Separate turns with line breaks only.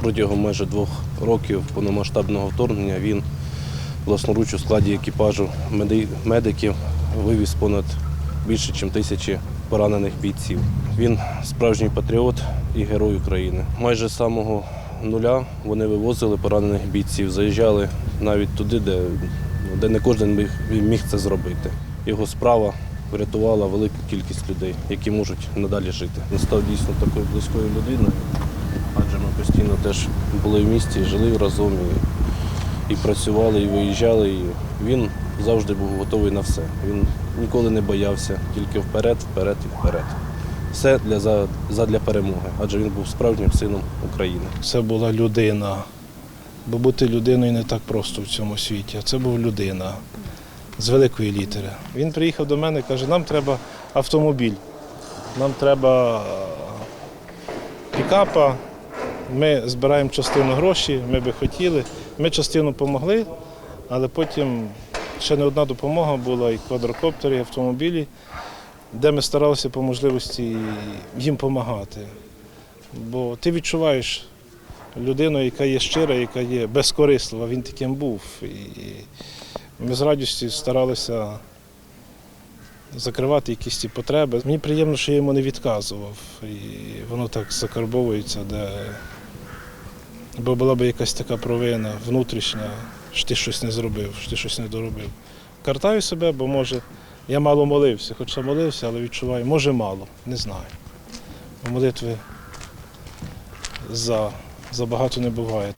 Протягом майже двох років повномасштабного вторгнення він власноруч у складі екіпажу меди- медиків вивіз понад більше, ніж тисячі поранених бійців. Він справжній патріот і герой України. Майже з самого нуля вони вивозили поранених бійців, заїжджали навіть туди, де, де не кожен міг, це зробити. Його справа врятувала велику кількість людей, які можуть надалі жити. Він став дійсно такою близькою людиною, ми постійно теж були в місті, жили разом і, і працювали, і виїжджали. І він завжди був готовий на все. Він ніколи не боявся, тільки вперед, вперед і вперед. Все для за- задля перемоги, адже він був справжнім сином України.
Це була людина. Бо бути людиною не так просто в цьому світі. Це був людина з великої літери. Він приїхав до мене і каже, нам треба автомобіль, нам треба пікапа, ми збираємо частину грошей, ми би хотіли. Ми частину допомогли, але потім ще не одна допомога була, і квадрокоптери, і автомобілі, де ми старалися по можливості їм допомагати. Бо ти відчуваєш людину, яка є щира, яка є безкорислива, він таким був. І ми з радістю старалися закривати якісь ті потреби. Мені приємно, що я йому не відказував. І воно так закарбовується, де бо була б якась така провина внутрішня, що ти щось не зробив, що ти щось не доробив. Картаю себе, бо може я мало молився, хоча молився, але відчуваю, може мало, не знаю. Молитви за, за багато не буває.